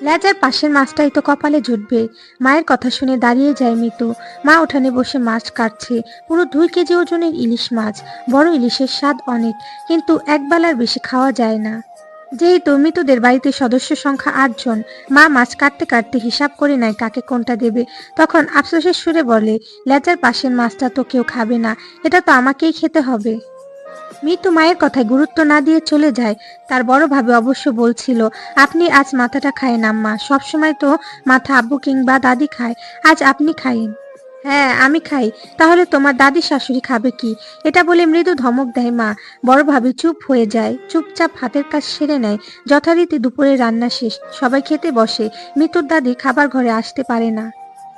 Laser পাশের মাছটাই তো কপালে জুটবে। মায়ের কথা শুনে দাঁড়িয়ে যায় মিতু। মা উঠানে বসে মাছ কাটছে। পুরো দুই কেজি ওজনের ইলিশ মাছ। বড় ইলিশের স্বাদ অনেক, কিন্তু একবেলার বেশি খাওয়া যায় না। যেহেতু মৃতদের বাড়িতে সদস্য সংখ্যা আটজন, মা মাছ কাটতে কাটতে হিসাব করে নেয় কাকে কোনটা দেবে। তখন আফসোসের সুরে বলে, লেজার পাশের মাছটা তো কেউ খাবে না, এটা তো আমাকেই খেতে হবে। মৃত্যু মায়ের কথায় গুরুত্ব না দিয়ে চলে যায়, তার বড় ভাবে অবশ্য বলছিল, আপনি আজ মাথাটা খায়েন আম্মা সবসময় তো মাথা আব্বু কিংবা দাদি খায়, আজ আপনি খাইন। হ্যাঁ আমি খাই, তাহলে তোমার দাদি শাশুড়ি খাবে কি? এটা বলে মৃদু ধমক দেয় মা। বড়ভাবে চুপ হয়ে যায়, চুপচাপ হাতের কাজ সেরে নেয়। যথারীতি দুপুরে রান্না শেষ, সবাই খেতে বসে মৃত্যুর দাদি খাবার ঘরে আসতে পারে না।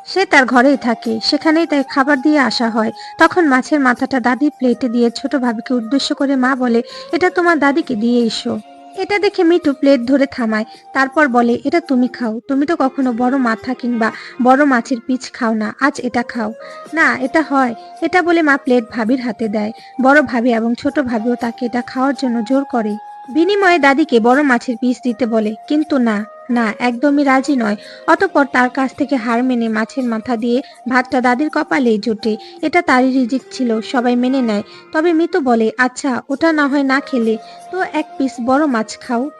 সে তার ঘরেই থাকে। সেখানেই তাই খাবার দিয়ে আসা হয়। তখন মাছের মাথাটা দাদি প্লেটে দিয়ে ছোট ভাবিকে উদ্দেশ্য করে মা বলে, এটা তোমার দাদিকে দিয়ে এসো। এটা দেখে মিঠু প্লেট ধরে থামায়। তারপর বলে, এটা তুমি খাও। তুমি তো কখনো বড় মাথা কিংবা বড় মাছের পিচ খাও না। আজ এটা খাও। না, এটা হয়। এটা বলে মা প্লেট ভাবির হাতে দেয়। বড় ভাবি এবং ছোট ভাবিও তাকে এটা খাওয়ার জন্য জোর করে। বিনিময়ে দাদিকে বড় মাছের পিস দিতে বলে, কিন্তু না। না, একদমই রাজি নয়। অতপর তার কাছ থেকে হার মেনে মাছের মাথা দিয়ে ভাতটা দাদির কপালেই জোটে। এটা তারই রিজিক ছিল, সবাই মেনে নেয়। তবে মিতু বলে আচ্ছা ওটা না হয় না খেলে। তো এক পিস বড় মাছ খাও।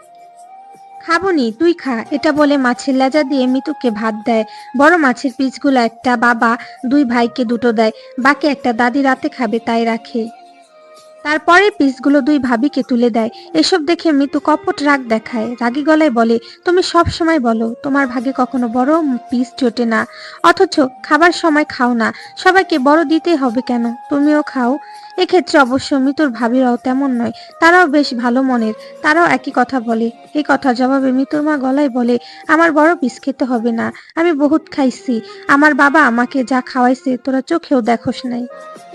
খাবনি, তুই খা। এটা বলে মাছের লেজা দিয়ে মিতুকে ভাত দেয়। বড় মাছের পিসগুলো একটা বাবা, দুই ভাইকে দুটো দেয়। বাকি একটা দাদি রাতে খাবে, তাই রাখে। তারপরে পিসগুলো দুই ভাবিকে তুলে দেয়। এসব দেখে মিতু কপট রাগ দেখায়। রাগি গলায় বলে, তুমি সব সময় বলো, তোমার ভাগে কখনো বড় পিস জোটে না। অথচ খাবার সময় খাও না। সবাইকে বড় দিতে হবে কেন? তুমিও খাও। এক্ষেত্রে অবশ্য মিতুর ভাবিরাও তেমন নয়। তারাও বেশ ভালো মনের। তারাও একই কথা বলে। এই কথা জবাবে মিতুর মা গলায় বলে, আমার বড় পিস খেতে হবে না। আমি বহুত খাইছি। আমার বাবা আমাকে যা খাওয়াইছে তোরা চোখেও দেখোস নাই।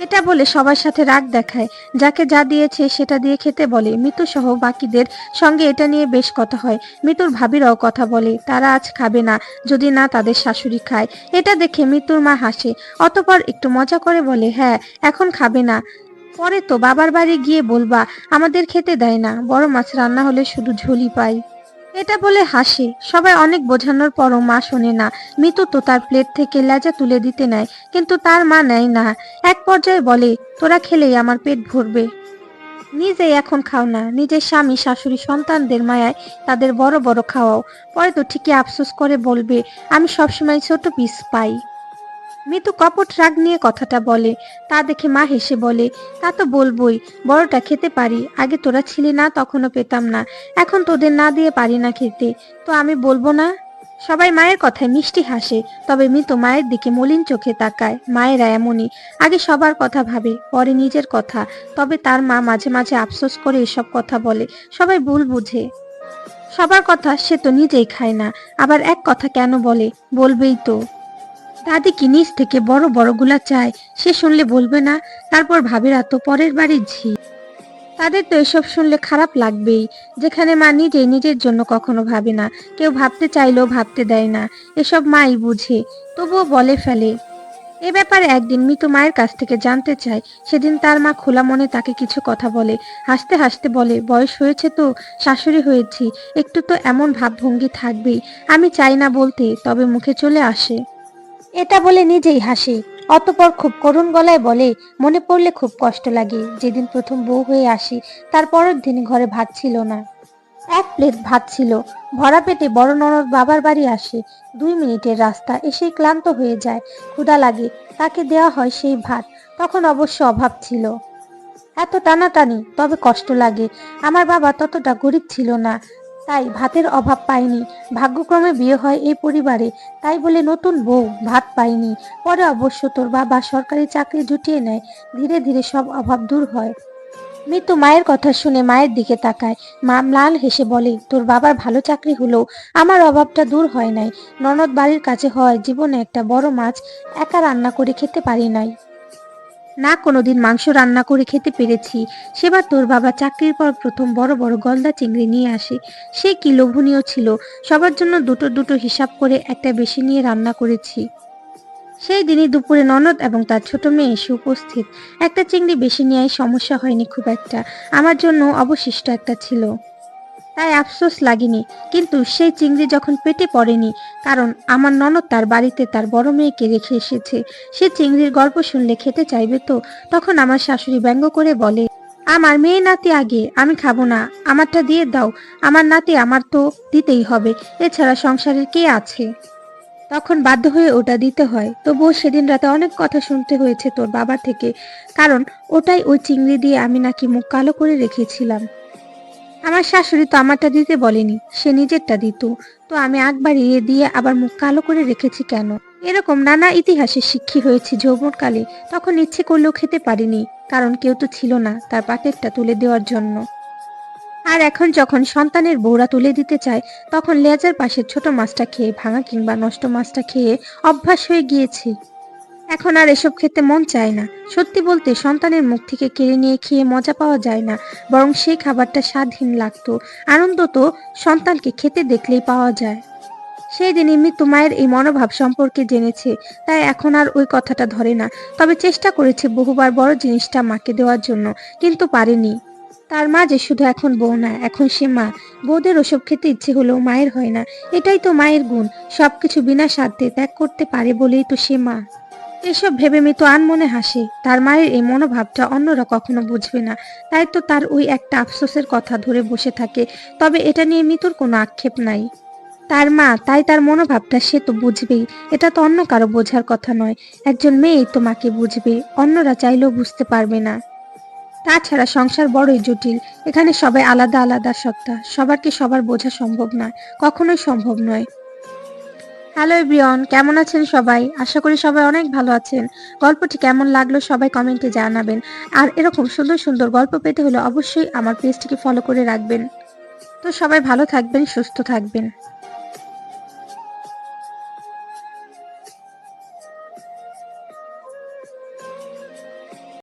এটা বলে সবার সাথে রাগ দেখায়। যাকে যা দিয়েছে সেটা দিয়ে খেতে বলে। মিতু সহ বাকিদের সঙ্গে এটা নিয়ে বেশ কথা হয়। মিতুর ভাবিরাও কথা বলে, তারা আজ খাবে না, যদি না তাদের শাশুড়ি খায়। এটা দেখে মিতুর মা হাসে। অতপর একটু মজা করে বলে হ্যাঁ এখন খাবে না। পরে তো বাবার বাড়ি গিয়ে বলবা, আমাদের খেতে দেয় না, বড় মাছ রান্না হলে শুধু ঝোলই পাই। এটা বলে হাসে, সবাই অনেক বোঝানোর পরও মা শোনে না। মিতু তো তার প্লেট থেকে লেজা তুলে দিতে নেয়, কিন্তু তার মা নেয় না। এক পর্যায়ে বলে, তোরা খেলেই আমার পেট ভরবে। নিজেই এখন খাও না, নিজের স্বামী, শাশুড়ি, সন্তানদের মায়ায় তাদের বড় বড় খাওয়াও। পরে তো ঠিকই আফসোস করে বলবে, আমি সবসময় ছোট পিস পাই। মিতু কপট রাগ নিয়ে কথাটা বলে। তা দেখে মা হেসে বলে, তা তো বলবই, বড়টা খেতে পারি, আগে তোরা ছিলি না, তখনও পেতাম না। এখন তোদের না দিয়ে পারি না খেতে। তো আমি বলব না? সবাই মায়ের কথায় মিষ্টি হাসে, তবে মিতু মায়ের দিকে মলিন চোখে তাকায়। মায়েরা এমনই, আগে সবার কথা ভাবে, পরে নিজের কথা। তবে তার মা মাঝে মাঝে আফসোস করে এসব কথা বলে, সবাই ভুল বুঝে। সবার কথা সে তো নিজেই খায় না, আবার এক কথা কেন বলে, বলবেই তো। দাদি কি নিচ থেকে বড় বড়গুলা চায়। সে শুনলে বলবে না, তারপর ভাবেরা তো পরের বাড়ির ঝি তাদের তো এসব শুনলে খারাপ লাগবেই। যেখানে মা নিজেই নিজের জন্য কখনো ভাবে না। কেউ ভাবতে চাইলেও ভাবতে দেয় না। এসব মাই বুঝে, তবুও বলে ফেলে। এ ব্যাপারে একদিন মিতু মায়ের কাছ থেকে জানতে চায়। সেদিন তার মা খোলা মনে তাকে কিছু কথা বলে। হাসতে হাসতে বলে, বয়স হয়েছে তো, শাশুড়ি হয়েছি। একটু তো এমন ভাবভঙ্গি থাকবেই। আমি চাই না বলতে, তবে মুখে চলে আসে। এটা বলে নিজেই হাসে। অতপর খুব করুণ গলায় বলে, মনে পড়লে খুব কষ্ট লাগে। যেদিন প্রথম বউ হয়ে আসি, তার পরের দিন ঘরে ভাত ছিল না। এক প্লেট ভাত ছিল। ভরা পেটে বড় ননদ বাবার বাড়ি আসে। দুই মিনিটের রাস্তা এসেই ক্লান্ত হয়ে যায়। ক্ষুধা লাগে। তাকে দেওয়া হয় সেই ভাত। তখন অবশ্য অভাব ছিল। এত টানাটানি, তবে কষ্ট লাগে। আমার বাবা ততটা গরিব ছিল না। তাই ভাতের অভাব পায়নি ভাগ্যক্রমে বিয়ে হয় এই পরিবারে। তাই বলে নতুন বউ, ভাত পায়নি পরে অবশ্য তোর বাবা সরকারি চাকরি জুটিয়ে নেয়। ধীরে ধীরে সব অভাব দূর হয়। মৃত্যু মায়ের কথা শুনে মায়ের দিকে তাকায়। মা ম্লান হেসে বলে, তোর বাবার ভালো চাকরি হলেও আমার অভাবটা দূর হয় নাই। ননদ বাড়ির কাছে হয়, জীবনে একটা বড় মাছ একা রান্না করে খেতে পারি নাই। না কোনোদিন মাংস রান্না করে খেতে পেরেছি। সেবার তোর বাবা চাকরির পর প্রথম বড় বড় গলদা চিংড়ি নিয়ে আসে। সে কি লোভনীয় ছিল? সবার জন্য দুটো দুটো হিসাব করে একটা বেশি নিয়ে রান্না করেছি। সেই দিনই দুপুরে ননদ এবং তার ছোট মেয়ে এসে উপস্থিত। একটা চিংড়ি বেশি নেওয়ায় সমস্যা হয়নি খুব একটা। আমার জন্য অবশিষ্ট একটা ছিল। তাই আফসোস লাগেনি। কিন্তু সেই চিংড়ি যখন পেটে পড়েনি, কারণ আমার ননদ তার বাড়িতে তার বড় মেয়েকে রেখে এসেছে। সে চিংড়ির গল্প শুনলে খেতে চাইবে তো? তখন আমার শাশুড়ি ব্যঙ্গ করে বলে, আমার মেয়ে নাতি আগে, আমি খাব না। আমারটা দিয়ে দাও। আমার নাতি আমার তো দিতেই হবে। এছাড়া সংসারের কে আছে? তখন বাধ্য হয়ে ওটা দিতে হয়। তবুও সেদিন রাতে অনেক কথা শুনতে হয়েছে তোর বাবা থেকে। কারণ ওটাই ওই চিংড়ি দিয়ে আমি নাকি মুখ কালো করে রেখেছিলাম। আমার শাশুড়ি তো আমারটা দিতে বলেনি, সে নিজেরটা দিত। তো আমি আগ বাড়িয়ে দিয়ে আবার মুখ কালো করে রেখেছি কেন? এরকম নানা ইতিহাসে শিক্ষি হয়েছি যৌবনকালে, তখন ইচ্ছে করলেও খেতে পারিনি, কারণ কেউ তো ছিল না তার পাটেরটা তুলে দেওয়ার জন্য। আর এখন যখন সন্তানের বউরা তুলে দিতে চায়, তখন লেজার পাশের ছোট মাছটা খেয়ে ভাঙা কিংবা নষ্ট মাছটা খেয়ে অভ্যাস হয়ে গিয়েছে। এখন আর এসব খেতে মন চায় না। সত্যি বলতে, সন্তানের মুখ থেকে কেড়ে নিয়ে খেয়ে মজা পাওয়া যায় না, বরং সেই খাবারটা স্বাদহীন লাগতো। আনন্দ তো সন্তানকে খেতে দেখলেই পাওয়া যায়। সেই দিনই মৃত্যু মায়ের এই মনোভাব সম্পর্কে জেনেছে, তাই এখন আর ওই কথাটা ধরে না। তবে চেষ্টা করেছে বহুবার বড় জিনিসটা মাকে দেওয়ার জন্য, কিন্তু পারেনি। তার মা যে শুধু এখন বউ না, এখন সে মা। বউদের ওসব খেতে ইচ্ছে হলেও মায়ের হয় না। এটাই তো মায়ের গুণ। সবকিছু বিনা স্বার্থে ত্যাগ করতে পারে বলেই তো সে মা। এসব ভেবে মৃত্যু আনমনে হাসে। তার মায়ের এই মনোভাবটা অন্যরা কখনো বুঝবে না। তাই তো তার ওই একটা আফসোসের কথা ধরে বসে থাকে। তবে এটা নিয়ে মৃত্যুর কোনো আক্ষেপ নাই। তার মা, তাই তার মনোভাবটা সে তো বুঝবেই। এটা তো অন্য কারও বোঝার কথা নয়। একজন মেয়েই তো মাকে বুঝবে। অন্যরা চাইলেও বুঝতে পারবে না। তাছাড়া সংসার বড়ই জটিল। এখানে সবাই আলাদা আলাদা সত্তা। সবারকে সবার বোঝা সম্ভব নয় কখনোই সম্ভব নয়। হ্যালো এভরিওয়ান কেমন আছেন সবাই? আশা করি সবাই অনেক ভালো আছেন। গল্পটি কেমন লাগল সবাই কমেন্টে জানাবেন। আর এরকম সুন্দর সুন্দর গল্প পেতে হলে অবশ্যই আমার পেজটিকে ফলো করে রাখবেন। তো সবাই ভালো থাকবেন, সুস্থ থাকবেন।